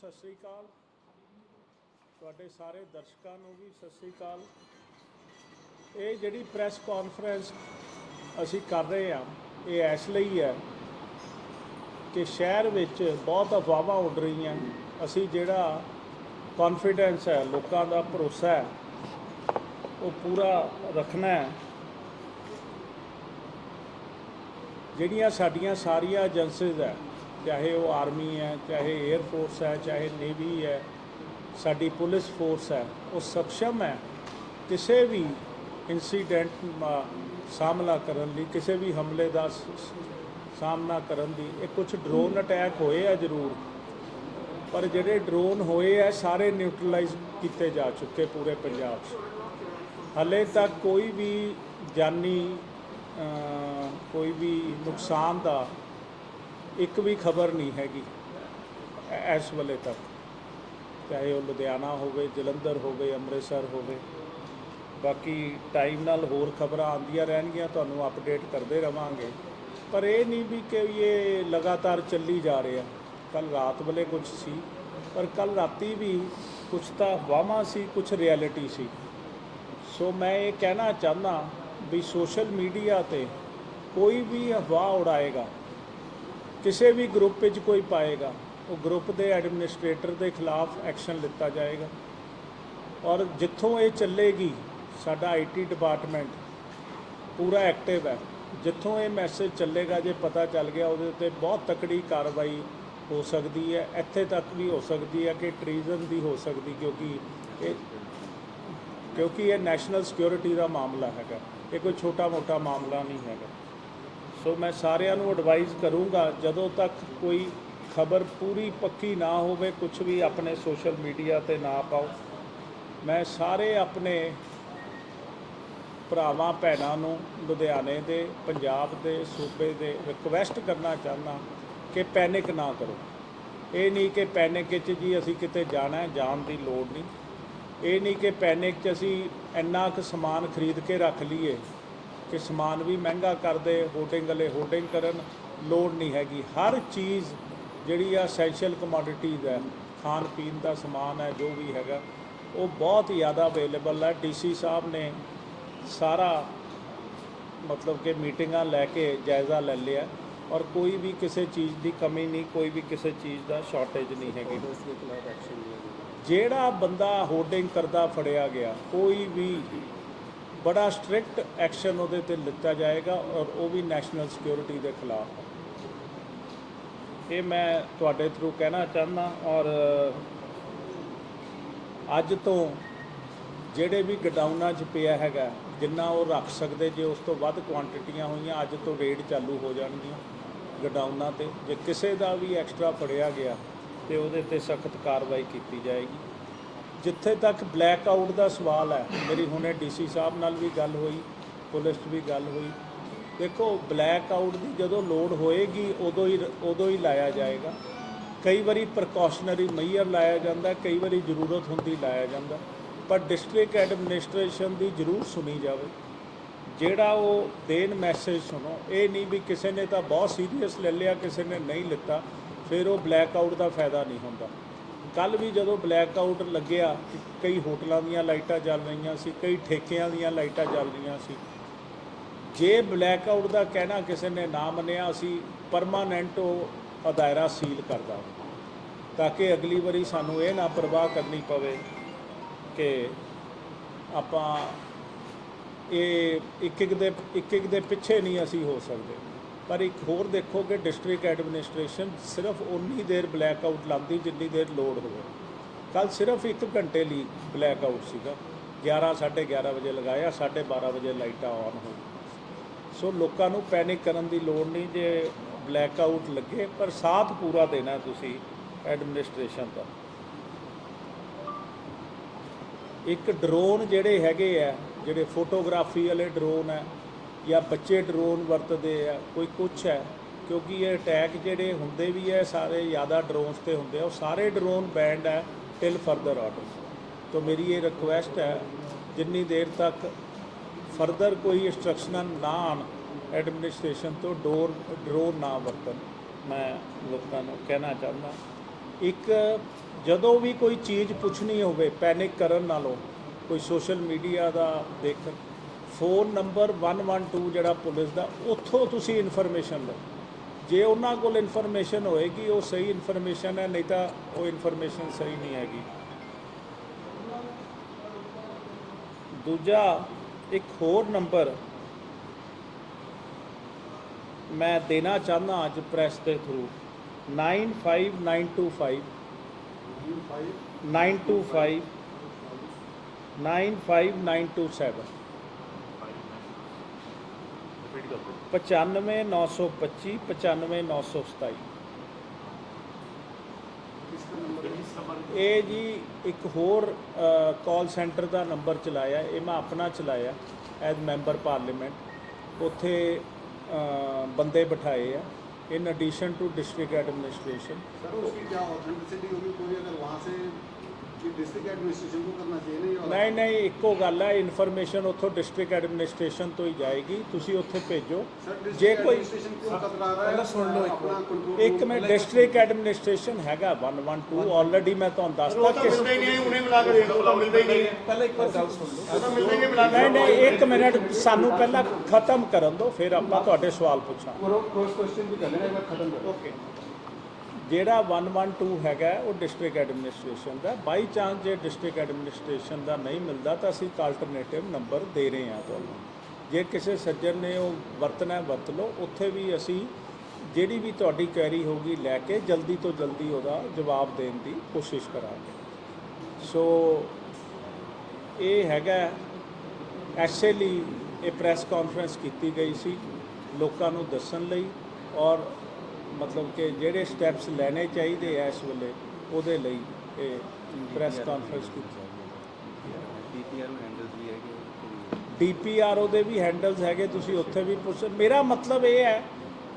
ਸਤਿ ਸ੍ਰੀ ਅਕਾਲ। ਤੁਹਾਡੇ ਸਾਰੇ ਦਰਸ਼ਕਾਂ ਨੂੰ ਵੀ ਸਤਿ ਸ੍ਰੀ ਅਕਾਲ। ਇਹ ਜਿਹੜੀ ਪ੍ਰੈਸ ਕਾਨਫਰੰਸ ਅਸੀਂ ਕਰ ਰਹੇ ਹਾਂ, ਇਹ ਇਸ ਲਈ ਹੈ ਕਿ ਸ਼ਹਿਰ ਵਿੱਚ ਬਹੁਤ ਅਫਵਾਹਾਂ ਉੱਡ ਰਹੀਆਂ। ਅਸੀਂ ਜਿਹੜਾ ਕੌਨਫੀਡੈਂਸ ਹੈ, ਲੋਕਾਂ ਦਾ ਭਰੋਸਾ ਹੈ, ਉਹ ਪੂਰਾ ਰੱਖਣਾ ਹੈ। ਜਿਹੜੀਆਂ ਸਾਡੀਆਂ ਸਾਰੀਆਂ ਏਜੰਸੀਜ਼ ਹੈ ਚਾਹੇ ਉਹ ਆਰਮੀ ਹੈ, ਚਾਹੇ 에ਅਰ ਹੈ, ਚਾਹੇ ਨੇਵੀ ਹੈ, ਸਾਡੀ ਪੁਲਿਸ ਫੋਰਸ ਹੈ, ਉਹ ਸક્ષਮ ਹੈ। ਕਿਸੇ ਵੀ ਇਨਸੀਡੈਂਟ ਦਾ ਸਾਹਮਣਾ ਕਰਨ ਲਈ, ਕਿਸੇ ਵੀ ਹਮਲੇ ਦਾ ਸਾਹਮਣਾ ਕਰਨ ਦੀ ਇਹ ਕੁਝ ਡਰੋਨ ਅਟੈਕ ਹੋਏ ਆ ਜ਼ਰੂਰ। ਪਰ ਜਿਹੜੇ ਡਰੋਨ ਹੋਏ ਆ, ਸਾਰੇ ਨਿਊਟਰਲਾਈਜ਼ ਕੀਤੇ ਜਾ ਚੁੱਕੇ ਪੂਰੇ ਪੰਜਾਬ 'ਚ। ਹਲੇ ਤੱਕ ਕੋਈ ਵੀ ਜਾਨੀ ਕੋਈ ਵੀ ਨੁਕਸਾਨ ਦਾ ਇੱਕ ਵੀ ਖਬਰ ਨਹੀਂ ਹੈਗੀ ਇਸ ਵੇਲੇ ਤੱਕ। ਚਾਹੇ ਉਹ ਲੁਧਿਆਣਾ ਹੋਵੇ, ਜਲੰਧਰ ਹੋਵੇ, ਅੰਮ੍ਰਿਤਸਰ ਹੋਵੇ। ਬਾਕੀ ਟਾਈਮ ਨਾਲ ਹੋਰ ਖਬਰਾਂ ਆਉਂਦੀਆਂ ਰਹਿਣਗੀਆਂ, ਤੁਹਾਨੂੰ ਅਪਡੇਟ ਕਰਦੇ ਰਵਾਂਗੇ। ਪਰ ਇਹ ਨਹੀਂ ਵੀ ਕਿ ਇਹ ਲਗਾਤਾਰ ਚੱਲੀ ਜਾ ਰਿਹਾ ਕੱਲ ਰਾਤ ਵੇਲੇ ਕੁਝ ਸੀ, ਪਰ ਕੱਲ ਰਾਤੀ ਵੀ ਕੁਝ ਤਾਂ ਵਾਮਾ ਸੀ ਕੁਝ ਰਿਐਲਿਟੀ ਸੀ। ਸੋ ਮੈਂ ਇਹ ਕਹਿਣਾ ਚਾਹੁੰਦਾ ਵੀ ਸੋਸ਼ਲ ਮੀਡੀਆ ਤੇ ਕੋਈ ਵੀ ਅਫਵਾਹ ਉਡਾਏਗਾ ਕਿਸੇ ਵੀ ਗਰੁੱਪ ਵਿੱਚ ਕੋਈ ਪਾਏਗਾ, ਉਹ ਗਰੁੱਪ ਦੇ ਐਡਮਿਨਿਸਟ੍ਰੇਟਰ ਦੇ ਖਿਲਾਫ ਐਕਸ਼ਨ ਲਿੱਤਾ ਜਾਏਗਾ। ਔਰ ਜਿੱਥੋਂ ਇਹ ਚੱਲੇਗੀ, ਸਾਡਾ ਆਈਟੀ ਡਿਪਾਰਟਮੈਂਟ ਪੂਰਾ ਐਕਟਿਵ ਹੈ। ਜਿੱਥੋਂ ਇਹ ਮੈਸੇਜ ਚੱਲੇਗਾ, ਜੇ ਪਤਾ ਚੱਲ ਗਿਆ, ਉਹਦੇ ਉੱਤੇ ਬਹੁਤ ਤਕੜੀ ਕਾਰਵਾਈ ਹੋ ਸਕਦੀ ਹੈ। ਇੱਥੇ ਤੱਕ ਵੀ ਹੋ ਸਕਦੀ ਹੈ ਕਿ ਟ੍ਰੀਜ਼ਨ ਦੀ ਹੋ ਸਕਦੀ, ਕਿਉਂਕਿ ਇਹ ਕਿਉਂਕਿ ਇਹ ਨੈਸ਼ਨਲ ਸਿਕਿਉਰਿਟੀ ਦਾ ਮਾਮਲਾ ਹੈਗਾ। ਇਹ ਕੋਈ ਛੋਟਾ-ਮੋਟਾ ਮਾਮਲਾ ਨਹੀਂ ਹੈਗਾ। ਸੋ ਮੈਂ ਸਾਰਿਆਂ ਨੂੰ ਐਡਵਾਈਜ਼ ਕਰੂੰਗਾ, ਜਦੋਂ ਤੱਕ ਕੋਈ ਖਬਰ ਪੂਰੀ ਪੱਕੀ ਨਾ ਹੋਵੇ ਕੁਝ ਵੀ ਆਪਣੇ ਸੋਸ਼ਲ ਮੀਡੀਆ ਤੇ ਨਾ ਪਾਓ, ਮੈਂ ਸਾਰੇ ਆਪਣੇ ਭਰਾਵਾਂ, ਭੈਣਾਂ ਨੂੰ ਲੁਧਿਆਣੇ ਦੇ, ਪੰਜਾਬ ਦੇ, ਸੂਬੇ ਦੇ ਰਿਕਵੈਸਟ ਕਰਨਾ ਚਾਹੁੰਦਾ ਕਿ ਪੈਨਿਕ ਨਾ ਕਰੋ। ਇਹ ਨਹੀਂ ਕਿ ਪੈਨਿਕ ਵਿੱਚ ਜੀ ਅਸੀਂ ਕਿਤੇ ਜਾਣਾ ਹੈ, ਜਾਣ ਦੀ ਲੋੜ ਨਹੀਂ। ਇਹ ਨਹੀਂ ਕਿ ਪੈਨਿਕ 'ਚ ਅਸੀਂ ਇੰਨਾ ਕੁ ਸਮਾਨ ਖਰੀਦ ਕੇ ਰੱਖ ਲਈਏ ਕਿ ਸਮਾਨ ਵੀ ਮਹਿੰਗਾ ਕਰਦੇ ਹੋਟਿੰਗ ਵਾਲੇ ਹੋਟਿੰਗ ਕਰਨ ਲੋੜ ਨਹੀਂ ਹੈਗੀ। ਹਰ ਚੀਜ਼ ਜਿਹੜੀ ਆ ਐਸੈਂਸ਼ੀਅਲ ਕਮੋਡਿਟੀਜ਼ ਹੈ ਖਾਣ ਪੀਣ ਦਾ ਸਮਾਨ ਹੈ ਜੋ ਵੀ ਹੈਗਾ ਉਹ ਬਹੁਤ ਜ਼ਿਆਦਾ ਅਵੇਲੇਬਲ ਹੈ। ਡੀਸੀ ਸਾਹਿਬ ਨੇ ਸਾਰਾ ਮਤਲਬ ਕਿ ਮੀਟਿੰਗਾਂ ਲੈ ਕੇ ਜਾਇਜ਼ਾ ਲੈ ਲਿਆ ਔਰ ਕੋਈ ਵੀ ਕਿਸੇ ਚੀਜ਼ ਦੀ ਕਮੀ ਨਹੀਂ ਕੋਈ ਵੀ ਕਿਸੇ ਚੀਜ਼ ਦਾ ਸ਼ਾਰਟੇਜ ਨਹੀਂ ਹੈਗੀ। ਜਿਹੜਾ ਬੰਦਾ ਹੋਰਡਿੰਗ ਕਰਦਾ ਫੜਿਆ ਗਿਆ ਕੋਈ ਵੀ ਬੜਾ ਸਟ੍ਰਿਕਟ ਐਕਸ਼ਨ ਉਹਦੇ ਤੇ ਲਿੱਤਾ ਜਾਏਗਾ ਔਰ ਉਹ ਵੀ ਨੈਸ਼ਨਲ ਸਿਕਿਉਰਿਟੀ ਦੇ ਖਿਲਾਫ। ਇਹ ਮੈਂ ਤੁਹਾਡੇ ਥਰੂ ਕਹਿਣਾ ਚਾਹੁੰਦਾ ਔਰ ਅੱਜ ਤੋਂ ਜਿਹੜੇ ਵੀ ਗਡਾਊਨਾਂ 'ਚ ਪਿਆ ਹੈਗਾ, ਜਿੰਨਾ ਉਹ ਰੱਖ ਸਕਦੇ ਜੇ ਉਸ ਤੋਂ ਵੱਧ ਕੁਆਂਟੀਟੀਆਂ ਹੋਈਆਂ, ਅੱਜ ਤੋਂ ਰੇਡ ਚਾਲੂ ਹੋ ਜਾਣਗੀਆਂ ਗਡਾਊਨਾਂ ਤੇ। ਜੇ ਕਿਸੇ ਦਾ ਵੀ ਐਕਸਟਰਾ ਫੜਿਆ ਗਿਆ ਤੇ ਉਹਦੇ ਤੇ ਸਖਤ ਕਾਰਵਾਈ ਕੀਤੀ ਜਾਏਗੀ। ਜਿੱਥੇ ਤੱਕ ਬਲੈਕ ਆਊਟ ਦਾ ਸਵਾਲ ਹੈ, ਮੇਰੀ ਹੁਣੇ ਡੀਸੀ ਸਾਹਿਬ ਨਾਲ ਵੀ ਗੱਲ ਹੋਈ, ਪੁਲਿਸ 'ਚ ਵੀ ਗੱਲ ਹੋਈ। ਦੇਖੋ ਬਲੈਕ ਆਊਟ ਦੀ ਜਦੋਂ ਲੋਡ ਹੋਏਗੀ, ਉਦੋਂ ਹੀ ਉਦੋਂ ਹੀ ਲਾਇਆ ਜਾਏਗਾ। ਕਈ ਵਾਰੀ ਪ੍ਰੀਕਾਸ਼ਨਰੀ ਮਈਅਰ ਲਾਇਆ ਜਾਂਦਾ, ਕਈ ਵਾਰੀ ਜ਼ਰੂਰਤ ਹੁੰਦੀ ਲਾਇਆ ਜਾਂਦਾ, ਪਰ ਡਿਸਟ੍ਰਿਕਟ ਐਡਮਿਨਿਸਟ੍ਰੇਸ਼ਨ ਦੀ ਜ਼ਰੂਰ ਸੁਣੀ ਜਾਵੇ। ਜਿਹੜਾ ਉਹ ਦੇਨ ਮੈਸੇਜ ਸੁਣੋ, ਇਹ ਨਹੀਂ ਵੀ ਕਿਸੇ ਨੇ ਤਾਂ ਬਹੁਤ ਸੀਰੀਅਸ ਲੈ ਲਿਆ, ਕਿਸੇ ਨੇ ਨਹੀਂ ਲਿੱਤਾ, ਫਿਰ ਉਹ ਬਲੈਕ ਆਊਟ ਦਾ ਫਾਇਦਾ ਨਹੀਂ ਹੁੰਦਾ। ਕੱਲ ਵੀ ਜਦੋਂ ਬਲੈਕ ਆਊਟ ਲੱਗਿਆ, ਕਈ ਹੋਟਲਾਂ ਦੀਆਂ ਲਾਈਟਾਂ ਜਲ ਰਹੀਆਂ ਸੀ, ਕਈ ਠੇਕਿਆਂ ਦੀਆਂ ਲਾਈਟਾਂ ਜਲ ਰਹੀਆਂ ਸੀ। ਜੇ ਬਲੈਕ ਆਊਟ ਦਾ ਕਹਿਣਾ ਕਿਸੇ ਨੇ ਨਾ ਮੰਨਿਆ, ਅਸੀਂ ਪਰਮਾਨੈਂਟ ਉਹ ਅਦਾਇਰਾ ਸੀਲ ਕਰਦਾ ਤਾਂ ਕਿ ਅਗਲੀ ਵਾਰੀ ਸਾਨੂੰ ਇਹ ਨਾ ਪ੍ਰਵਾਹ ਕਰਨੀ ਪਵੇ ਕਿ ਆਪਾਂ ਇਹ ਇੱਕ ਇੱਕ ਦੇ ਇੱਕ ਇੱਕ ਦੇ ਪਿੱਛੇ ਨਹੀਂ ਅਸੀਂ ਹੋ ਸਕਦੇ। ਪਰ ਇੱਕ ਹੋਰ ਦੇਖੋ ਕਿ ਡਿਸਟ੍ਰਿਕਟ ਐਡਮਿਨਿਸਟ੍ਰੇਸ਼ਨ ਸਿਰਫ ਉਨੀ ਦੇਰ ਬਲੈਕ ਆਊਟ ਲਾਉਂਦੀ ਜਿੰਨੀ ਦੇਰ ਲੋਡ ਹੋਵੇ। ਕੱਲ ਸਿਰਫ 1 ਘੰਟੇ ਲਈ ਬਲੈਕ ਆਊਟ ਸੀਗਾ 11 11:30 ਵਜੇ ਲਗਾਇਆ 12:30 ਵਜੇ ਲਾਈਟਾਂ ਆਨ ਹੋ ਸੋ ਲੋਕਾਂ ਨੂੰ ਪੈਨਿਕ ਕਰਨ ਦੀ ਲੋੜ ਨਹੀਂ ਜੇ ਬਲੈਕ ਆਊਟ ਲੱਗੇ, ਪਰ ਸਾਥ ਪੂਰਾ ਦੇਣਾ ਤੁਸੀਂ ਐਡਮਿਨਿਸਟ੍ਰੇਸ਼ਨ ਦਾ। ਇੱਕ ਡਰੋਨ ਜਿਹੜੇ ਹੈਗੇ ਆ, ਜਿਹੜੇ ਫੋਟੋਗ੍ਰਾਫੀ ਵਾਲੇ ਡਰੋਨ ਹੈ ਜਾਂ ਬੱਚੇ ਡਰੋਨ ਵਰਤਦੇ ਆ, ਕੋਈ ਕੁਛ ਹੈ, ਕਿਉਂਕਿ ਇਹ ਅਟੈਕ ਜਿਹੜੇ ਹੁੰਦੇ ਵੀ ਹੈ ਸਾਰੇ ਜ਼ਿਆਦਾ ਡਰੋਨਸ ਤੇ ਹੁੰਦੇ ਆ, ਉਹ ਸਾਰੇ ਡਰੋਨ ਬੈਂਡ ਹੈ ਟਿਲ ਫਰਦਰ ਆਰਡਰ ਤੋਂ ਮੇਰੀ ਇਹ ਰਿਕੁਐਸਟ ਹੈ, ਜਿੰਨੀ ਦੇਰ ਤੱਕ ਫਰਦਰ ਕੋਈ ਇੰਸਟਰਕਸ਼ਨਾਂ ਨਾ ਆਉਣ ਐਡਮਿਨਿਸਟ੍ਰੇਸ਼ਨ ਤੋਂ ਡੋਰ ਡਰੋਨ ਨਾ ਵਰਤਣ, ਮੈਂ ਲੋਕਾਂ ਨੂੰ ਕਹਿਣਾ ਚਾਹੁੰਦਾ। ਇੱਕ, ਜਦੋਂ ਵੀ ਕੋਈ ਚੀਜ਼ ਪੁੱਛਣੀ ਹੋਵੇ ਪੈਨਿਕ ਕਰਨ ਨਾਲੋਂ, ਕੋਈ ਸੋਸ਼ਲ ਮੀਡੀਆ ਦਾ ਦੇਖਣ ਫੋਨ ਨੰਬਰ 112 ਜਿਹੜਾ ਪੁਲਿਸ ਦਾ, ਉੱਥੋਂ ਤੁਸੀਂ ਇਨਫੋਰਮੇਸ਼ਨ ਲਓ। ਜੇ ਉਹਨਾਂ ਕੋਲ ਇਨਫੋਰਮੇਸ਼ਨ ਹੋਏਗੀ, ਉਹ ਸਹੀ ਇਨਫੋਰਮੇਸ਼ਨ ਹੈ, ਨਹੀਂ ਤਾਂ ਉਹ ਇਨਫੋਰਮੇਸ਼ਨ ਸਹੀ ਨਹੀਂ ਹੈਗੀ। ਦੂਜਾ, ਇੱਕ ਹੋਰ ਨੰਬਰ ਮੈਂ ਦੇਣਾ ਚਾਹੁੰਦਾ ਅੱਜ ਪ੍ਰੈਸ ਦੇ ਥਰੂ 95925 925 95927 ਰਿਪੀਟ ਕਰ ਦਿਓ। 95925 95927 ਇਹ ਜੀ ਇੱਕ ਹੋਰ ਕਾਲ ਸੈਂਟਰ ਦਾ ਨੰਬਰ ਚਲਾਇਆ। ਇਹ ਮੈਂ ਆਪਣਾ ਚਲਾਇਆ ਐਜ਼ ਮੈਂਬਰ ਪਾਰਲੀਮੈਂਟ ਉੱਥੇ ਬੰਦੇ ਬਿਠਾਏ ਆ। In addition to district administration sir ਉਸ ਕੀ ਕੀ ਆਥੈਂਟਿਸਿਟੀ ਹੋਗੀ ਕੋਈ ਅਗਰ ਨਹੀਂ ਨਹੀਂ ਇੱਕੋ ਗੱਲ ਹੈ ਇਨਫੋਰਮੇਸ਼ਨ ਉੱਥੋਂ ਡਿਸਟ੍ਰਿਕਟ ਐਡਮਿਨਿਸਟ੍ਰੇਸ਼ਨ ਤੋਂ ਹੀ ਜਾਏਗੀ ਤੁਸੀਂ ਉੱਥੇ ਭੇਜੋ। ਜੇ ਕੋਈ ਸੁਣ ਲਓ ਇੱਕ ਇੱਕ ਡਿਸਟ੍ਰਿਕਟ ਐਡਮਿਨਿਸਟ੍ਰੇਸ਼ਨ ਹੈਗਾ 112 ਆਲਰੇਡੀ ਮੈਂ ਤੁਹਾਨੂੰ ਦੱਸਤਾ ਕਿ ਮਿਲਦਾ ਨਹੀਂ ਉਹਨੇ ਮਿਲਾ ਕੇ ਦੇ ਦਿਓ ਤਾਂ ਹੀ ਨਹੀਂ ਪਹਿਲਾਂ ਇੱਕ ਵਾਰ ਗੱਲ ਸੁਣ ਲਓ। ਤਾਂ ਨਹੀਂ ਮਿਲਾ ਨਹੀਂ ਨਹੀਂ ਇੱਕ ਮਿੰਟ ਸਾਨੂੰ ਪਹਿਲਾਂ ਖਤਮ ਕਰਨ ਦਿਓ ਫਿਰ ਆਪਾਂ ਤੁਹਾਡੇ ਸਵਾਲ ਪੁੱਛਾਂ ਕਰੋ ਕ੍ਰੋਸ ਕੁਐਸਚਨ ਵੀ ਕਰਨਾ ਹੈ ਖਤਮ ਕਰੋ। ਓਕੇ ਜਿਹੜਾ 112 ਹੈਗਾ, ਉਹ ਡਿਸਟ੍ਰਿਕਟ ਐਡਮਿਨਿਸਟ੍ਰੇਸ਼ਨ ਦਾ। ਬਾਈ ਚਾਂਸ ਜੇ ਡਿਸਟ੍ਰਿਕਟ ਐਡਮਿਨਿਸਟ੍ਰੇਸ਼ਨ ਦਾ ਨਹੀਂ ਮਿਲਦਾ, ਤਾਂ ਅਸੀਂ ਇੱਕ ਆਲਟਰਨੇਟਿਵ ਨੰਬਰ ਦੇ ਰਹੇ ਹਾਂ ਤੁਹਾਨੂੰ। ਜੇ ਕਿਸੇ ਸੱਜਣ ਨੇ ਉਹ ਵਰਤਣਾ ਵਰਤ ਲਓ। ਉੱਥੇ ਵੀ ਅਸੀਂ ਜਿਹੜੀ ਵੀ ਤੁਹਾਡੀ ਕੁਐਰੀ ਹੋਗੀ ਲੈ ਕੇ ਜਲਦੀ ਤੋਂ ਜਲਦੀ ਉਹਦਾ ਜਵਾਬ ਦੇਣ ਦੀ ਕੋਸ਼ਿਸ਼ ਕਰਾਂਗੇ। ਸੋ ਇਹ ਹੈਗਾ, ਐਸੇ ਲਈ ਇਹ ਪ੍ਰੈਸ ਕਾਨਫਰੰਸ ਕੀਤੀ ਗਈ ਸੀ ਲੋਕਾਂ ਨੂੰ ਦੱਸਣ ਲਈ ਔਰ ਮਤਲਬ ਕਿ ਜਿਹੜੇ ਸਟੈਪਸ ਲੈਣੇ ਚਾਹੀਦੇ ਐ ਇਸ ਵੇਲੇ ਉਹਦੇ ਲਈ ਇਹ ਪ੍ਰੈਸ ਕਾਨਫਰੰਸ ਕੀਤੀ ਪੀਪੀਆਰ ਹੈਂਡਲਸ ਵੀ ਹੈਗੇ ਡੀਪੀਆਰਓ ਦੇ ਵੀ ਹੈਂਡਲਸ ਹੈਗੇ ਤੁਸੀਂ ਉੱਥੇ ਵੀ ਪੁੱਛ ਮੇਰਾ ਮਤਲਬ ਇਹ ਹੈ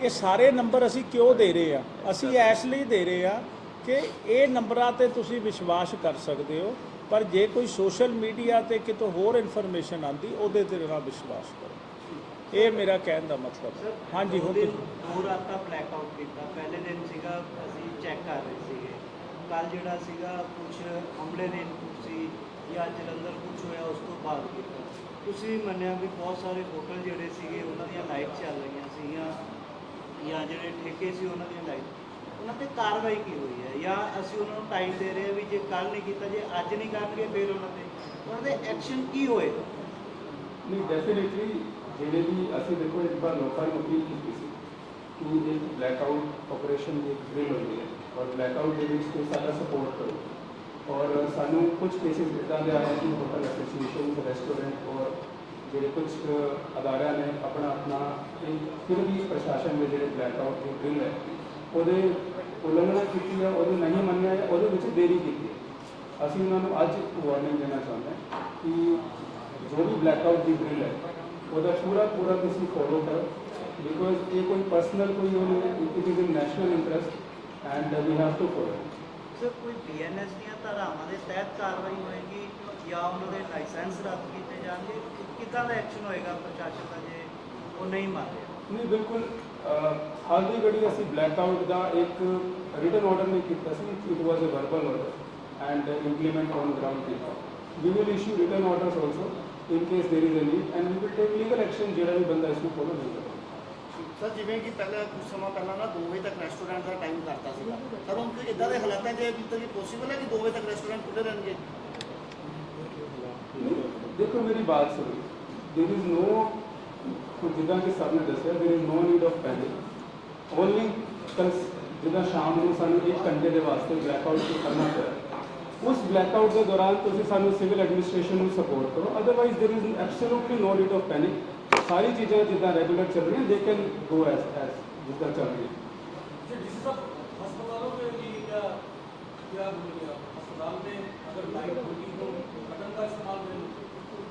ਇਹ ਸਾਰੇ ਨੰਬਰ ਅਸੀਂ ਕਿਉਂ ਦੇ ਰਹੇ ਆ? ਅਸੀਂ ਇਸ ਲਈ ਦੇ ਰਹੇ ਆ ਕਿ ਇਹ ਨੰਬਰਾਂ ਤੇ ਤੁਸੀਂ ਵਿਸ਼ਵਾਸ ਕਰ ਸਕਦੇ ਹੋ ਪਰ ਜੇ ਕੋਈ ਸੋਸ਼ਲ ਮੀਡੀਆ ਤੇ ਕਿਤੋਂ ਹੋਰ ਇਨਫੋਰਮੇਸ਼ਨ ਆਂਦੀ ਉਹਦੇ ਤੇ ਨਾ ਵਿਸ਼ਵਾਸ ਕਰੋ। ਇਹ ਮੇਰਾ ਕਹਿਣ ਦਾ ਮਤਲਬ ਹੈ। ਹਾਂਜੀ ਹੁਣ ਤੁਸੀਂ ਦੋ ਰਾਤਾਂ ਬਲੈਕ ਆਊਟ ਕੀਤਾ। ਪਹਿਲੇ ਦਿਨ ਸੀਗਾ ਅਸੀਂ ਚੈੱਕ ਕਰ ਰਹੇ ਸੀਗੇ। ਕੱਲ ਜਿਹੜਾ ਸੀਗਾ ਕੁਝ ਹਮਲੇ ਦੇ ਇਨਪੁਟ ਸੀ ਜਾਂ ਜਲੰਧਰ ਕੁਝ ਹੋਇਆ ਉਸ ਤੋਂ ਬਾਅਦ ਕੀਤਾ। ਤੁਸੀਂ ਮੰਨਿਆ ਵੀ ਬਹੁਤ ਸਾਰੇ ਹੋਟਲ ਜਿਹੜੇ ਸੀਗੇ ਉਹਨਾਂ ਦੀਆਂ ਲਾਈਟ ਚੱਲ ਰਹੀਆਂ ਸੀਗੀਆਂ ਜਾਂ ਜਿਹੜੇ ਠੇਕੇ ਸੀ ਉਹਨਾਂ ਦੀਆਂ ਲਾਈਟ ਉਹਨਾਂ ਤੇ ਕਾਰਵਾਈ ਕੀ ਹੋਈ ਹੈ? ਜਾਂ ਅਸੀਂ ਉਹਨਾਂ ਨੂੰ ਟਾਈਮ ਦੇ ਰਹੇ ਹਾਂ ਵੀ ਜੇ ਕੱਲ ਨਹੀਂ ਕੀਤਾ ਜੇ ਅੱਜ ਨਹੀਂ ਕਰਨਗੇ ਫਿਰ ਉਹਨਾਂ ਤੇ। ਉਹਨਾਂ ਦੇ ਐਕਸ਼ਨ ਕੀ ਹੋਏਗਾ ਨਹੀਂ ਡੈਫੀਨਿਟਲੀ ਜਿਹੜੇ ਵੀ ਅਸੀਂ ਦੇਖੋ ਇੱਕ ਵਾਰ ਲੋਕਾਂ ਨੂੰ ਅਪੀਲ ਕੀਤੀ ਸੀ ਕਿ ਇੱਕ ਬਲੈਕਆਊਟ ਆਪਰੇਸ਼ਨ ਦੀ ਇੱਕ ਹੁੰਦੀ ਹੈ ਔਰ ਬਲੈਕਆਊਟ ਦੇ ਵਿੱਚ ਤੁਸੀਂ ਸਾਡਾ ਸਪੋਰਟ ਕਰੋ। ਔਰ ਸਾਨੂੰ ਕੁਝ ਕੇਸਿਸ ਇੱਦਾਂ ਦੇ ਆਏ ਕਿ ਹੋਟਲ ਐਸੋਸੀਏਸ਼ਨ ਰੈਸਟੋਰੈਂਟ ਔਰ ਜਿਹੜੇ ਕੁਝ ਅਦਾਰਿਆਂ ਨੇ ਆਪਣਾ ਆਪਣਾ ਫਿਰ ਵੀ ਪ੍ਰਸ਼ਾਸਨ ਦੇ ਜਿਹੜੇ ਬਲੈਕਆਊਟ ਦੀ ਡਰਿਲ ਹੈ, ਉਹਦੇ ਉਲੰਘਣਾ ਕੀਤੀ ਹੈ, ਉਹਨੂੰ ਨਹੀਂ ਮੰਨਿਆ ਹੈ ਉਹਦੇ ਵਿੱਚ ਦੇਰੀ ਕੀਤੀ ਹੈ। ਅਸੀਂ ਉਹਨਾਂ ਨੂੰ ਅੱਜ ਵਾਰਨਿੰਗ ਦੇਣਾ ਚਾਹੁੰਦੇ ਹਾਂ ਕਿ ਜੋ ਵੀ ਬਲੈਕਆਊਟ ਦੀ ਡਰਿਲ ਹੈ ਉਹਦਾ ਪੂਰਾ ਪੂਰਾ ਤੁਸੀਂ ਫੋਲੋ ਕਰੋ ਬਿਕੋਜ਼ ਇਹ ਕੋਈ ਪਰਸਨਲ ਕੋਈ ਉਹ ਨਹੀਂ it is in national interest and we have to follow sir ਕੋਈ ਬੀਐਨਐਸ ਦੀਆਂ ਧਾਰਾਵਾਂ ਦੇ ਤਹਿਤ ਕਾਰਵਾਈ ਹੋਏਗੀ ਜਾਂ ਉਹਨਾਂ ਦੇ ਲਾਇਸੈਂਸ ਰੱਦ ਕੀਤੇ ਜਾਣਗੇ? ਕਿੱਦਾਂ ਦਾ ਐਕਸ਼ਨ ਹੋਏਗਾ ਪ੍ਰਸ਼ਾਸਨ ਦਾ ਜੇ ਉਹ ਨਹੀਂ ਮੰਨਦੇ ਨਹੀਂ ਬਿਲਕੁਲ ਹਾਲ ਦੀ ਘੜੀ ਅਸੀਂ ਬਲੈਕਆਊਟ ਦਾ ਇੱਕ ਰਿਟਨ ਆਰਡਰ ਨਹੀਂ ਕੀਤਾ ਸੀ it was a verbal order and implement on ground ਕੀਤਾ we will issue written orders also in case there is a need and we will take legal action ਜਿਹੜਾ ਵੀ ਬੰਦਾ ਇਸ ਨੂੰ ਫੋਲੋ ਨਹੀਂ ਕਰਦਾ ਸਰ ਜਿਵੇਂ ਕਿ ਪਹਿਲਾਂ ਕੁਝ ਸਮਾਂ ਪਹਿਲਾਂ ਨਾ 2 ਵਜੇ ਤੱਕ ਰੈਸਟੋਰੈਂਟ ਦਾ ਟਾਈਮ ਕਰਤਾ ਸੀਗਾ ਸਰ ਹੁਣ ਕੋਈ ਇਦਾਂ ਦੇ ਹਾਲਾਤਾਂ 'ਚ ਇਹ ਤਾਂ ਪੋਸੀਬਲ ਹੈ ਕਿ 2 ਵਜੇ ਤੱਕ ਰੈਸਟੋਰੈਂਟ ਖੁੱਲੇ ਰਹਿਣਗੇ ਦੇਖੋ ਮੇਰੀ ਬਾਤ ਸੁਣੋ देयर इज नो ਜਿੱਦਾਂ ਕਿ ਸਭ ਨੇ ਦੱਸਿਆ there is no need of panic only ਕੱਲ ਜਿੱਦਾਂ ਸ਼ਾਮ ਨੂੰ ਸਾਨੂੰ 1 ਘੰਟੇ ਦੇ ਵਾਸਤੇ ਬਲੈਕਆਊਟ ਕਰਨਾ ਪਿਆ ਉਸ ਬਲੈਕਆਊਟ ਦੇ ਦੌਰਾਨ ਤੁਸੀਂ ਸਾਨੂੰ ਸਿਵਲ ਐਡਮਿਨਿਸਟ੍ਰੇਸ਼ਨ ਨੂੰ ਸਪੋਰਟ ਕਰੋ otherwise there is absolutely no need of panic ਸਾਰੀ ਚੀਜ਼ਾਂ ਜਿੱਦਾਂ ਰੈਗੂਲਰ ਚੱਲ ਰਹੀਆਂ they can go S S ਜਿੱਦਾਂ ਚੱਲ ਰਹੀ ਹੈ अस्पतालों में भी क्या क्या बोलिए आप अस्पताल में अगर लाइट होगी तो बटन का इस्तेमाल करें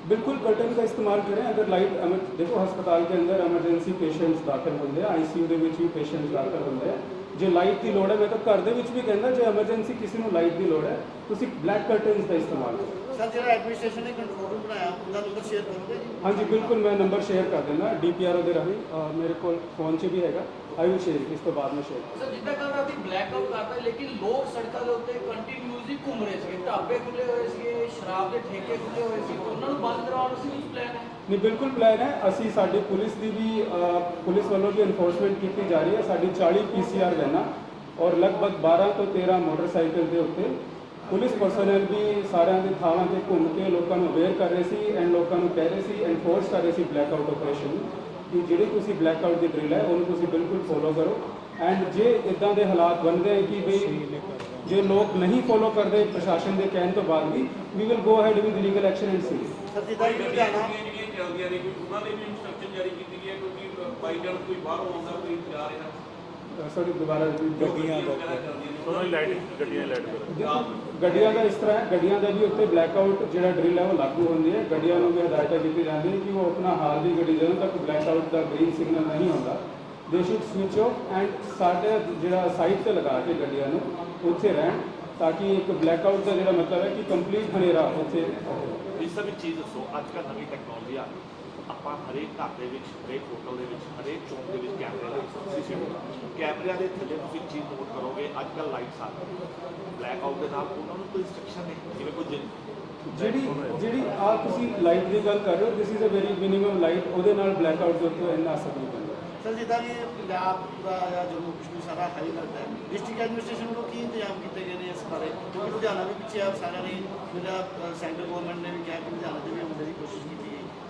बिल्कुल कर्टन का इस्तेमाल करें अगर लाइट एमर देखो ਹਸਪਤਾਲ ਦੇ ਅੰਦਰ ਐਮਰਜੈਂਸੀ ਪੇਸ਼ੈਂਟਸ ਦਾਖਲ ਹੁੰਦੇ ਆ ਆਈਸੀਯੂ ਦੇ ਵਿੱਚ ਵੀ ਪੇਸ਼ੈਂਟਸ ਦਾਖਲ ਹੁੰਦੇ ਆ ਜੇ ਲਾਈਟ ਦੀ ਲੋੜ ਹੈ ਮੈਂ ਤਾਂ ਘਰ ਦੇ ਵਿੱਚ ਵੀ ਕਹਿੰਦਾ ਜੇ ਐਮਰਜੈਂਸੀ ਕਿਸੇ ਨੂੰ ਲਾਈਟ ਦੀ ਲੋੜ ਹੈ ਤੁਸੀਂ ਬਲੈਕ ਕਰਟਨਸ ਦਾ ਇਸਤੇਮਾਲ ਕਰੋ। ਸਰ ਜਿਹੜਾ ਐਡਮਿਨਿਸਟ੍ਰੇਸ਼ਨ ਨੇ ਕੰਟਰੋਲ ਰੂਮ ਬਣਾਇਆ ਉਹਦਾ ਨੰਬਰ ਸ਼ੇਅਰ ਕਰੋਗੇ ਜੀ? ਹਾਂਜੀ ਬਿਲਕੁਲ ਮੈਂ ਨੰਬਰ ਸ਼ੇਅਰ ਕਰ ਦਿੰਦਾ ਡੀਪੀਆਰਓ ਦੇ ਰਾਹੀਂ। ਅਹ ਮੇਰੇ ਕੋਲ ਫੋਨ 'ਚ ਵੀ ਹੈਗਾ। ਆਈ ਵਿਲ ਸ਼ੇਅਰ ਇਸ ਤੋਂ ਬਾਅਦ ਮੈਂ ਸ਼ੇਅਰ ਸਰ ਜਿੱਦਾਂ ਕੱਲ ਰਾਤੀ ਬਲੈਕ ਆਊਟ ਕਰਦਾ ਲੇਕਿਨ ਲੋਕ ਸੜਕਾਂ ਦੇ ਉੱਤੇ ਕੰਟੀਨਿਊਸਲੀ ਘੁੰਮ ਰਹੇ ਸੀਗੇ ਢਾਬੇ ਖੁੱਲੇ ਹੋਏ ਸੀਗੇ ਸ਼ਰਾਬ ਦੇ ਠੇਕੇ ਖੁੱਲੇ ਹੋਏ ਸੀ ਉਹਨਾਂ ਨੂੰ ਬੰਦ ਕਰਾਉਣ ਸੀ ਕੁਝ ਪਲਾਨ ਹੈ? ਨਹੀਂ ਬਿਲਕੁਲ ਪਲਾਨ ਹੈ। ਅਸੀਂ ਸਾਡੀ ਪੁਲਿਸ ਦੀ ਵੀ ਅ, ਪੁਲਿਸ ਵੱਲੋਂ ਵੀ ਇਨਫੋਰਸਮੈਂਟ ਕੀਤੀ ਜਾ ਰਹੀ ਹੈ। ਸਾਡੀ 40 ਪੀਸੀਆਰ ਵੈਨਾਂ ਔਰ ਲਗਭਗ 12 ਤੋਂ 13 ਮੋਟਰਸਾਈਕਲ ਦੇ ਉੱਤੇ ਪੁਲਿਸ ਪਰਸਨਲ ਵੀ ਸਾਰਿਆਂ ਦੇ ਥਾਵਾਂ ਤੇ ਘੁੰਮ ਕੇ ਲੋਕਾਂ ਨੂੰ ਅਵੇਅਰ ਕਰ ਰਹੇ ਸੀ ਐਂਡ ਲੋਕਾਂ ਨੂੰ ਕਹਿ ਰਹੇ ਸੀ ਐਨਫੋਰਸ ਕਰ ਰਹੇ ਸੀ ਬਲੈਕ ਆਊਟ ਆਪਰੇਸ਼ਨ ਕਿ ਜਿਹੜੀ ਤੁਸੀਂ ਬਲੈਕ ਆਊਟ ਦੀ ਡਰਿਲ ਹੈ ਉਹਨੂੰ ਤੁਸੀਂ ਬਿਲਕੁਲ ਫੋਲੋ ਕਰੋ। ਐਂਡ ਜੇ ਇਦਾਂ ਦੇ ਹਾਲਾਤ ਬਣਦੇ ਹੈ ਕਿ ਵੀ ਜੇ ਲੋਕ ਨਹੀਂ ਫੋਲੋ ਕਰਦੇ ਪ੍ਰਸ਼ਾਸਨ ਦੇ ਕਹਿਣ ਤੋਂ ਬਾਅਦ ਵੀ we will go ahead with legal action and see sir ਜਿੱਦਾਂ ਕਿ ਲੁਧਿਆਣਾ ਜਿਹੜੀਆਂ ਚੱਲਦੀਆਂ ਨੇ ਕੋਈ ਉਹਨਾਂ ਦੇ ਵੀ ਇੰਸਟਰਕਸ਼ਨ ਜਾਰੀ ਕੀਤੀ ਗਈ ਹੈ ਕਿਉਂਕਿ ਬਾਈ ਚਾਂਸ ਕੋਈ ਬਾਹਰੋਂ ਆਉਂਦਾ ਕੋਈ ਜਾ ਰਿਹਾ? ਸੌਰੀ ਦੁਬਾਰਾ repeat ਕਰੋ। ਗੱਡੀਆਂ ਦਾ ਉਹਨਾਂ ਦੀ ਲਾਈਟ ਗੱਡੀਆਂ ਦੀ ਲਾਈਟ ਕਰੋ। ਦੇਖੋ, ਗੱਡੀਆਂ ਦਾ ਇਸ ਤਰ੍ਹਾਂ ਹੈ ਗੱਡੀਆਂ ਦਾ ਵੀ ਉੱਤੇ ਬਲੈਕ ਆਊਟ ਜਿਹੜਾ ਡਰਿਲ ਹੈ ਉਹ ਲਾਗੂ ਹੁੰਦੀ ਹੈ। ਗੱਡੀਆਂ ਨੂੰ ਵੀ ਹਦਾਇਤਾਂ ਕੀਤੀ ਜਾਂਦੀਆਂ ਕਿ ਉਹ ਆਪਣਾ ਹਾਲ ਦੀ ਗੱਡੀ ਜਦੋਂ ਤੱਕ ਬਲੈਕ ਆਊਟ ਦਾ ਗ੍ਰੀਨ ਸਿਗਨਲ ਨਹੀਂ ਹੁੰਦਾ ਦੇ ਸ਼ੁੱਡ ਸਵਿਚ ਆਫ ਐਂਡ ਸਾਡੇ ਜਿਹੜਾ ਸਾਈਡ ਤੇ ਲਗਾ ਕੇ ਗੱਡੀਆਂ ਨੂੰ ਉੱਥੇ ਰਹਿਣ ਤਾਂ ਕਿ ਇੱਕ ਬਲੈਕ ਆਊਟ ਦਾ ਜਿਹੜਾ ਮਤਲਬ ਹੈ ਕਿ ਕੰਪਲੀਟ ਹਨੇਰਾ ਉੱਥੇ ਹੋਵੇ ਇਸ ਸਭ ਚੀਜ਼ ਦੱਸੋ ਅੱਜ ਕੱਲ੍ਹ ਨਵੀਂ ਟੈਕਨੋਲੋਜੀ ਆ ਗਈ। ਆਪਾਂ ਹਰੇਕ ਘਰ ਦੇ ਵਿੱਚ ਹਰੇਕ ਹੋਟਲ ਦੇ ਵਿੱਚ ਹਰੇਕ ਚੌਂਕ ਦੇ ਵਿੱਚ ਕੈਮਰੇ ਦੇ ਸੀਸੀਟੀਵੀ ਕੈਮਰਿਆਂ ਦੇ ਥੱਲੇ ਤੁਸੀਂ ਚੀਜ਼ ਨੋਟ ਕਰੋਗੇ ਅੱਜ ਕੱਲ੍ਹ ਲਾਈਟਸ ਆ ਗਈਆਂ। ਬਲੈਕ ਆਊਟ ਦੇ ਨਾਲ ਉਹਨਾਂ ਨੂੰ ਕੋਈ ਇੰਸਟਰਕਸ਼ਨ ਨਹੀਂ ਜਿਵੇਂ ਕੋਈ ਜਿਹੜੀ ਜਿਹੜੀ ਆ ਤੁਸੀਂ ਲਾਈਟ ਦੀ ਗੱਲ ਕਰ ਰਹੇ ਹੋ this is a very minimum light ਉਹਦੇ ਨਾਲ ਬਲੈਕ ਆਊਟ ਦੇ ਉੱਤੇ ਇੰਨਾ ਅਸਰ ਨਹੀਂ ਪੈਂਦਾ। ਸਰ ਜਿੱਦਾਂ ਕਿ ਪੰਜਾਬ ਦਾ ਜਾਂ ਜੰਮੂ ਕਸ਼ਮੀਰ ਸਾਰਾ ਹਾਈ ਲੱਗਦਾ ਹੈ। ਡਿਸਟ੍ਰਿਕਟ ਐਡਮਿਨਿਸਟ੍ਰੇਸ਼ਨ ਵੱਲੋਂ ਕੀ ਇੰਤਜ਼ਾਮ ਕੀਤੇ ਗਏ ਨੇ ਇਸ ਬਾਰੇ? ਕਿਉਂਕਿ ਲੁਧਿਆਣਾ ਵੀ ਪਿੱਛੇ ਆ ਸਾਰਿਆਂ ਨੇ ਜਿਹੜਾ ਸੈਂਟਰ ਗਵਰਨਮੈਂਟ ਨੇ ਵੀ ਕਿਹਾ ਕਿ ਲੁਧਿਆਣਾ ਦੇ ਵੀ ਆਉਣ ਦੀ ਕੋਸ਼ਿਸ਼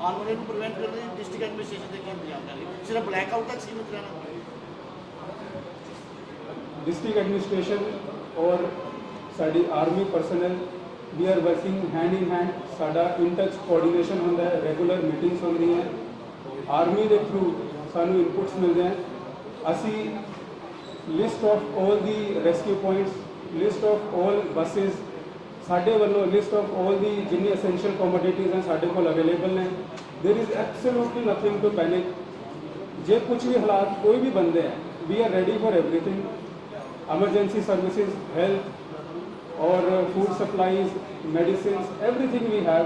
ਅਨਮਨੇ ਨੂੰ ਪ੍ਰੀਵੈਂਟ ਕਰਨ ਲਈ ਡਿਸਟ੍ਰਿਕਟ ਐਡਮਿਨਿਸਟ੍ਰੇਸ਼ਨ ਦੇ ਕੀ ਇੰਤਜ਼ਾਮ ਕਰ ਲਈ ਸਿਰਫ ਬਲੈਕ ਆਊਟ ਤੱਕ ਸੀਮਿਤ ਰਹਿਣਾ। ਡਿਸਟ੍ਰਿਕਟ ਐਡਮਿਨਿਸਟ੍ਰੇਸ਼ਨ ਔਰ ਸਾਡੀ army personnel we are working hand in hand ਸਾਡਾ ਇੰਟੈਕਸ ਕੋਆਰਡੀਨੇਸ਼ਨ ਹੁੰਦਾ ਹੈ ਰੈਗੂਲਰ ਮੀਟਿੰਗਸ ਹੁੰਦੀਆਂ ਆਰਮੀ ਦੇ ਥਰੂ ਸਾਨੂੰ ਇਨਪੁਟਸ ਮਿਲਦੇ ਹਨ। ਅਸੀਂ list of 올 the rescue points list of 올 buses ਸਾਡੇ ਵੱਲੋਂ ਲਿਸਟ ਆਫ 올 ਦੀ ਜਿੰਨੀ ਐਸੈਂਸ਼ੀਅਲ ਕਮੋਡਿਟੀਜ਼ ਹਨ ਸਾਡੇ ਕੋਲ ਅਵੇਲੇਬਲ ਨੇ। There is absolutely nothing to panic ਜੇ ਕੁਝ ਵੀ ਹਾਲਾਤ ਕੋਈ ਵੀ ਬੰਦੇ ਹੈ we are ready for everything emergency services health ਔਰ food supplies medicines everything we have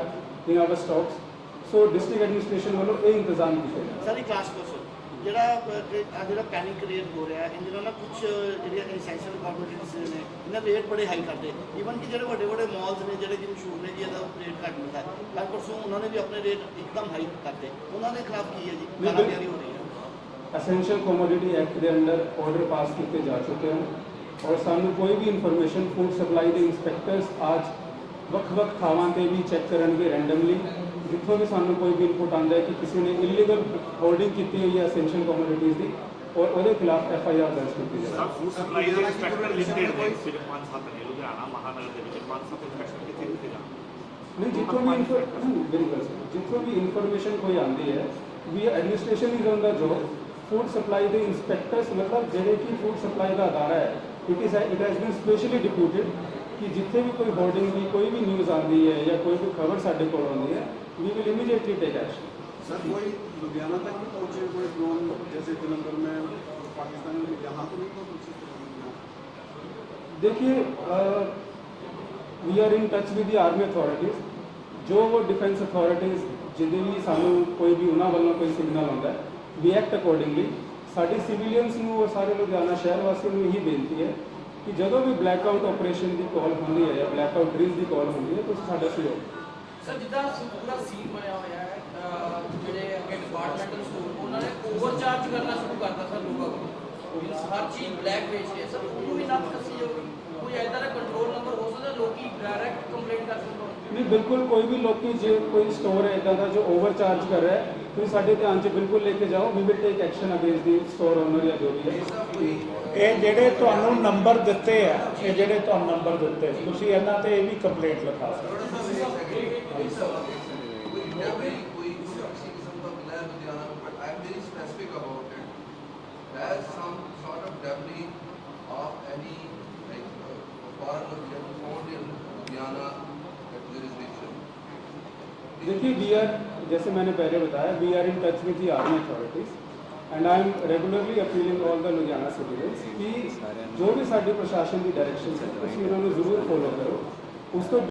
in our stocks so district administration ਵੱਲੋਂ ਇਹ ਇੰਤਜ਼ਾਮ ਕੀਤਾ ਸਰ ਇਹ ਕਲਾਸ ਜਿਹੜਾ ਅਹ, ਜਿਹੜਾ ਪੈਨਿਕ ਕ੍ਰੀਏਟ ਹੋ ਰਿਹਾ ਇਹਦੇ ਨਾਲ ਨਾ ਕੁਝ ਜਿਹੜੀਆਂ ਐਸੈਂਸ਼ੀਅਲ ਕਮੋਡਿਟੀਜ਼ ਨੇ ਇਹਨਾਂ ਰੇਟ ਬੜੇ ਹਾਈ ਕਰਦੇ। ਈਵਨ ਕਿ ਜਿਹੜੇ ਵੱਡੇ ਵੱਡੇ ਮਾਲਸ ਨੇ ਜਿਹੜੇ ਕਿ ਮਸ਼ਹੂਰ ਨੇ ਜੀ ਇਹਦਾ ਰੇਟ ਘੱਟ ਮਿਲਦਾ ਹੈ। ਪਰਸੋਂ ਉਹਨਾਂ ਨੇ ਵੀ ਆਪਣੇ ਰੇਟ ਇੱਕਦਮ ਹਾਈ ਕਰਤੇ ਉਹਨਾਂ ਦੇ ਖਿਲਾਫ ਕੀ ਹੈ ਜੀ? ਕਾਰਵਾਈ ਹੋ ਰਹੀ ਹੈ। ਕਮੋਡਿਟੀ ਐਕਟ ਦੇ ਅੰਡਰ ਆਰਡਰ ਪਾਸ ਕੀਤੇ ਜਾ ਚੁੱਕੇ ਹਨ। ਔਰ ਸਾਨੂੰ ਕੋਈ ਵੀ ਇਨਫੋਰਮੇਸ਼ਨ ਫੂਡ ਸਪਲਾਈ ਦੇ ਇੰਸਪੈਕਟਰਸ ਅੱਜ ਵੱਖ-ਵੱਖ ਥਾਵਾਂ ਤੇ ਵੀ ਚੈੱਕ ਕਰਨਗੇ ਰੈਂਡਮਲੀ ਜਿੱਥੋਂ ਵੀ ਸਾਨੂੰ ਕੋਈ ਵੀ ਇਨਪੁਟ ਆਉਂਦਾ ਹੈ ਕਿ ਕਿਸੇ ਨੇ ਇਲੀਗਲ ਹੋਲਡਿੰਗ ਕੀਤੀ ਹੋਈ ਹੈ ਐਸੈਂਸ਼ੀਅਲ ਕਮੋਡਿਟੀਜ਼ ਦੀ ਔਰ ਉਹਦੇ ਖਿਲਾਫ ਐਫ ਆਈ ਆਰ ਦਰਜ ਕੀਤੀ ਜਾਵੇ। ਸਰ ਫੂਡ ਸਪਲਾਈ ਦੇ ਇੰਸਪੈਕਟਰ ਲਿਸਟਡ ਨੇ ਸਿਰਫ ਪੰਜ ਸੱਤ ਨੇ ਲੁਧਿਆਣਾ ਮਹਾਨਗਰ ਦੇ ਵਿੱਚ ਪੰਜ ਸੱਤ ਇੰਸਪੈਕਟਰ ਕਿੱਥੇ ਕਿੱਥੇ ਜਾਣ? ਨਹੀਂ ਜਿੱਥੋਂ ਵੀ ਬਿਲਕੁਲ ਜਿੱਥੋਂ ਵੀ ਇਨਫੋਰਮੇਸ਼ਨ ਕੋਈ ਆਉਂਦੀ ਹੈ ਵੀ administration is on the job food supply ਦੇ ਇੰਸਪੈਕਟਰਸ ਮਤਲਬ ਜਿਹੜੇ ਕਿ ਫੂਡ ਸਪਲਾਈ ਦਾ ਅਦਾਰਾ ਹੈ it is it has been specially deputed ਕਿ ਜਿੱਥੇ ਵੀ ਕੋਈ ਹੋਰਡਿੰਗ ਦੀ ਕੋਈ ਵੀ ਨਿਊਜ਼ ਆਉਂਦੀ ਹੈ ਜਾਂ ਕੋਈ ਵੀ ਖਬਰ ਸਾਡੇ ਕੋਲ ਆਉਂਦੀ ਹੈ we will immediately take action sir कोई लुधियाना तक भी पहुंचे कोई ड्रोन जैसे जलंधर में पाकिस्तान में यहाँ तो नहीं पहुंचे देखिए we are in touch with the army authorities ਜੋ ਉਹ ਡਿਫੈਂਸ ਅਥਾਰਟੀਜ਼ ਜਿਹਦੇ ਵੀ ਸਾਨੂੰ ਕੋਈ ਵੀ ਉਹਨਾਂ ਵੱਲੋਂ ਕੋਈ ਸਿਗਨਲ ਆਉਂਦਾ ਵੀ ਐਕਟ ਅਕੋਰਡਿੰਗਲੀ ਸਾਡੀ ਸਿਵੀਲੀਅਨਸ ਨੂੰ ਔਰ ਸਾਰੇ ਲੁਧਿਆਣਾ ਸ਼ਹਿਰ ਵਾਸੀਆਂ ਨੂੰ ਇਹੀ ਬੇਨਤੀ ਹੈ ਕਿ ਜਦੋਂ ਵੀ ਬਲੈਕ ਆਊਟ ਆਪਰੇਸ਼ਨ ਦੀ ਕਾਲ ਹੁੰਦੀ ਹੈ ਜਾਂ ਬਲੈਕ ਆਊਟ ਡਰਿਲ ਦੀ ਕਾਲ ਹੁੰਦੀ ਹੈ ਤੁਸੀਂ ਸਾਡਾ ਸਹਿਯੋਗ ਸਰ, ਜਿੱਦਾਂ ਪੂਰਾ ਸੀਨ ਬਣਿਆ ਹੋਇਆ ਹੈ, ਅਹ, ਜਿਹੜੇ ਅੱਗੇ ਡਿਪਾਰਟਮੈਂਟਲ ਸਟੋਰ ਉਹਨਾਂ ਨੇ ਓਵਰਚਾਰਜ ਕਰਨਾ ਸ਼ੁਰੂ ਕਰਤਾ ਸਰ ਲੋਕਾਂ ਕੋਲ। Means ਹਰ ਚੀਜ਼ ਬਲੈਕ ਵੇਚ ਕੇ ਸਰ, ਉਹਨੂੰ ਵੀ ਨੱਥ ਕੱਸੀ ਜਾਊਗੀ। ਕੋਈ ਐਦਾਂ ਦਾ ਕੰਟਰੋਲ ਨੰਬਰ ਹੋ ਸਕਦਾ, ਲੋਕੀ ਡਾਇਰੈਕਟ ਕੰਪਲੇਂਟ ਕਰ ਸਕਣ ਨਹੀਂ, ਬਿਲਕੁਲ ਕੋਈ ਵੀ ਲੋਕੀ ਜੇ ਕੋਈ ਸਟੋਰ ਹੈ ਇਦਾਂ ਦਾ ਜੋ ਓਵਰਚਾਰਜ ਕਰ ਰਿਹਾ ਹੈ ਤੁਸੀਂ ਸਾਡੇ ਧਿਆਨ 'ਚ ਬਿਲਕੁਲ ਲੈ ਕੇ ਜਾਓ we will take action against the store owner ਜਾਂ ਜੋ ਵੀ ਹੈ ਇਹ ਜਿਹੜੇ ਤੁਹਾਨੂੰ ਨੰਬਰ ਦਿੱਤੇ ਆ ਇਹ ਜਿਹੜੇ ਤੁਹਾਨੂੰ ਨੰਬਰ ਦਿੱਤੇ ਤੁਸੀਂ ਇਹਨਾਂ ਤੇ ਇਹ ਵੀ ਕੰਪਲੇਂਟ ਲਿਖਾ ਸਕਦੇ ਹੋ। कोई किसी किस्म का मिला है Ludhiana but I am very specific about it has some sort of debris of any like foreign object found in Ludhiana at jurisdiction देखिए वी आर जैसे मैंने पहले बताया we are in touch with the army authorities and I am regularly appealing all the Ludhiana citizens ਕਿ ਜੋ ਵੀ ਸਾਡੀ ਪ੍ਰਸ਼ਾਸਨ ਦੀ directions ਹੈ ਤੁਸੀਂ ਉਹਨਾਂ ਨੂੰ ਜ਼ਰੂਰ ਫੋਲੋ ਕਰੋ ਉਸ ਤੋਂ